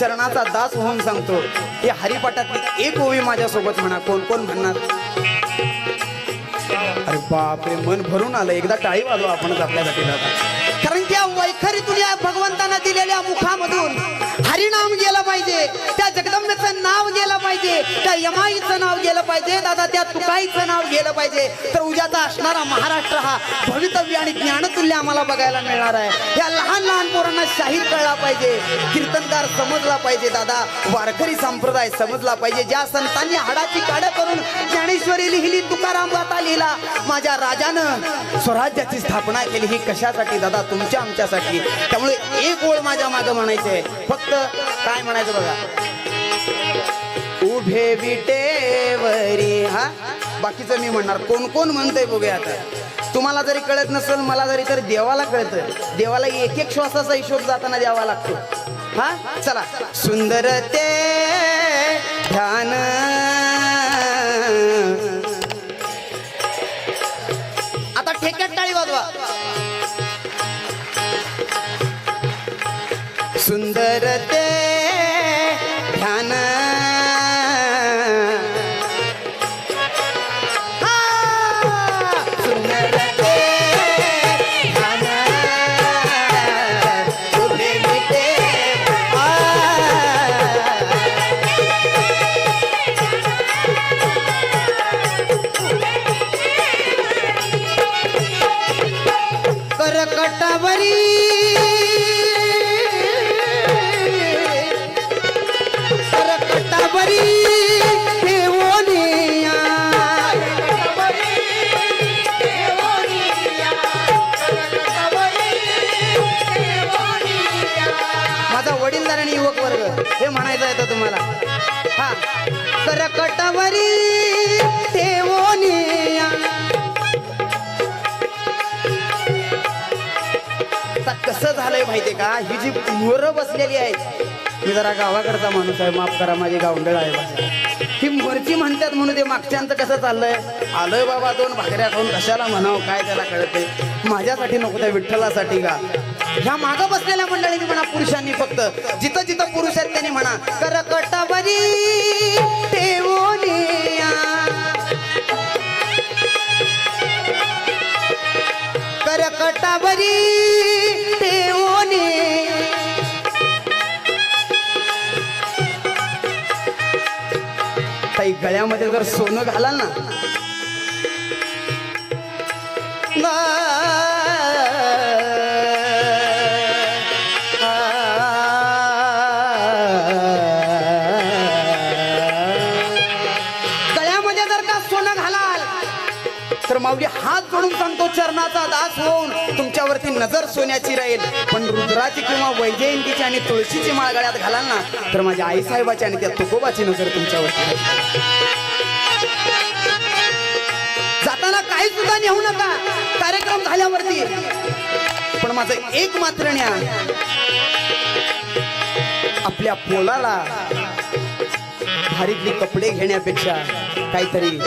चरणाचा दास होऊन सांगतो हे हरिपाठातली एक ओवी माझ्यासोबत म्हणा कोण कोण म्हणणार? अरे बापरे मन भरून आलं. एकदा टाळी वाजवा आपणच आपल्यासाठी दादा कारण की वैखरीतून या भगवंतांना दिलेल्या मुखामधून हरिनाम गेलं पाहिजे त्या जगदंबेचं नाव गेलं पाहिजे त्या यमाईचं नाव गेलं पाहिजे दादा त्या तुकाईचं नाव गेलं पाहिजे. तर उद्याचा असणारा महाराष्ट्र हा भवितव्य आणि ज्ञानतुल्य आम्हाला बघायला मिळणार आहे. या लहान लहान पोरांना शाहीर कळला पाहिजे कीर्तनकार समजला पाहिजे दादा. वारकरी संप्रदाय समजला पाहिजे. ज्या संतांनी हाडाची काढ करून ज्ञानेश्वरी लिहिली तुकाराम गाथा लिहिला माझ्या राजानं स्वराज्याची स्थापना केली. ही कशासाठी दादा? तुमच्या आमच्या आमच्यासाठी त्यामुळे एक ओळ माझ्या मागं म्हणायचंय. आहे फक्त काय म्हणायचं बघा? उभे विटेवरी हा? बाकीचं मी म्हणणार. कोण कोण म्हणतंय बघूया आता. तुम्हाला जरी कळत नसेल मला जरी तर देवाला कळतं. देवाला एक एक श्वासाचा हिशोब जाताना द्यावा लागतो. हा? चला. सुंदर ते ध्यान. आता ठेक्यात टाळी वाजवा. सुंदर ते ध्यान. हा! करकटावरी. माझा युवक वर्ग. हे म्हणायचं आहे तुम्हाला. हा. करकटवरी ठेवोनिया आता कसं झालंय माहितीये का? ही जी मोरं बसलेली आहे मी जरा गावाकडचा माणूस आहे. माफ करा माझी गावंडळ आहे. ही मोरची म्हणतात म्हणून ते मागच्यांचं कसं चाललंय? आलोय बाबा दोन भाकऱ्या खाऊन कशाला म्हणावं काय त्याला कळते माझ्यासाठी नको त्या विठ्ठलासाठी का? ह्या मागं बसलेल्या मंडळींनी म्हणा पुरुषांनी फक्त जिथं जिथं पुरुष आहेत त्यांनी म्हणा करकटावरी ठेवोनिया करकटावरी ठेवोने ताई गळ्यामध्ये जर सोनं घालाल ना. हात जोडून सांगतो चरणाचा दास होऊन तुमच्यावरती नजर सोन्याची राहील. पण रुद्राची किंवा वैजयंतीची आणि तुळशीची माळ गळ्यात घालाल ना तर माझ्या आई साहेबाची आणि त्या तुकोबाची नजर तुमच्यावरती राहील. जाताना काही सुद्धा नेऊ नका. कार्यक्रम झाल्यावरती. पण माझं एक मात्र न्या. आपल्या पोलाला भारीतली कपडे घेण्यापेक्षा काहीतरी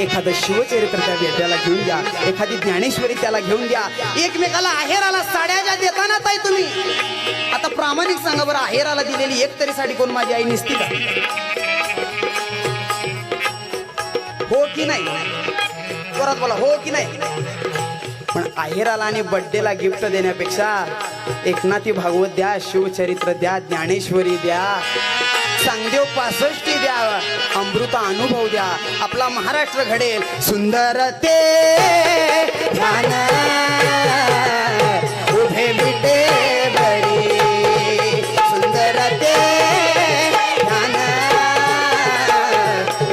एखादं शिवचरित्र त्या बेट्याला घेऊन द्या एखादी ज्ञानेश्वरी त्याला घेऊन द्या एकमेकाला आहेराला साड्या ज्या देताना ताई तुम्ही. आता प्रामाणिक सांगा बरं आहेराला दिलेली एक तरी साडी कोण माझी आई निसती का? हो की नाही? परत बोला हो की नाही? पण आहेराला आणि बड्डेला गिफ्ट देण्यापेक्षा एकनाथी भागवत द्या शिवचरित्र द्या ज्ञानेश्वरी द्या. चांगदेव पासष्टी द्या अमृता अनुभव द्या. आपला महाराष्ट्र घडेल. सुंदर ते उभे मिटे बरी. सुंदर ते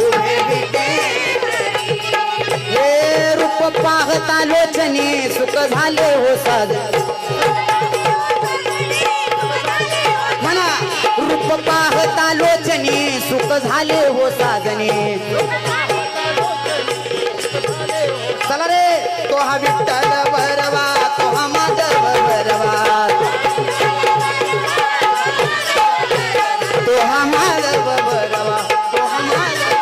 उभे मिटे हे रूप पाहता लोचने सुख झाले हो साध कोकणी सुख झाले हो साजने. चला रे तो हा विठ्ठल बरवा तो हा माधव बरवा तो हा माधव बरवा तो हा माधव.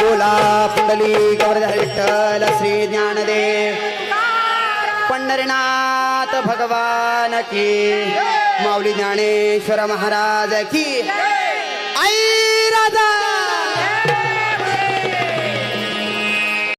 बोला पुंडली गौरधर विठ्ठल श्री ज्ञानदेव. पंढ पंढरीनाथ भगवान की माऊली ज्ञानेश्वर महाराज की. Father.